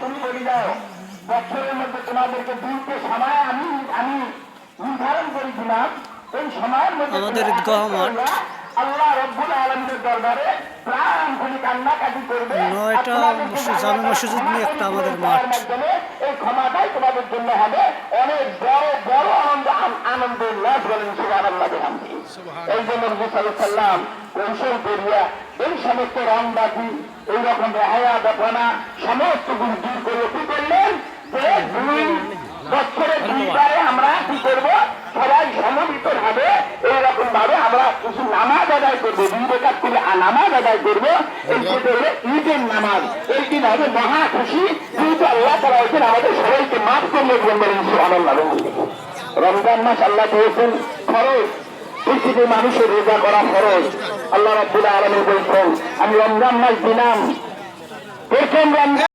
তুমি বলি যাও বছরের মধ্যে তোমাদেরকে দুইটি সময় আমি আমি নির্ধারণ করে দিলাম এই সময়ের মধ্যে আমাদের আল্লাহ রব্বুল আলমীর দরবারে প্রাণ খুলি কান্নাকাটি করবে। নয়টা জামে মসজিদ নিয়ে একটা আমাদের মাঠ। এই ক্ষমাটাই তোমাদের জন্য হবে। অনেক বড় বড় আনন্দ আন- আনন্দ উল্লাস বলেন সুবহানাল্লাহ এই জন্য কৌশল করিয়া সমস্ত রংবাজি এইরকম রেহায়া দফনা সমস্ত গুণ দূর করে কি করলেন? যে দুই বছরে দুইবারে আমরা কি করব? সবাই সমবেত ভাবে এইরকম ভাবে আমরা কিছু নামাজ আদায় করব, দুই রেখাত করে নামাজ আদায় করব। এই যে হলো ঈদের নামাজ, এই দিন হবে মহা খুশি? যেহেতু আল্লাহ তারা হয়েছেন আমাদের সবাইকে মাফ করলে বলবেন সুবহানাল্লাহ রমজান মাস আল্লাহ দিয়েছেন খরচ পৃথিবীর মানুষের রোজা করা খরচ আল্লাহ রাব্বুল আলামিন বলছেন আমি রমজান মাস দিলাম। প্রথম রমজান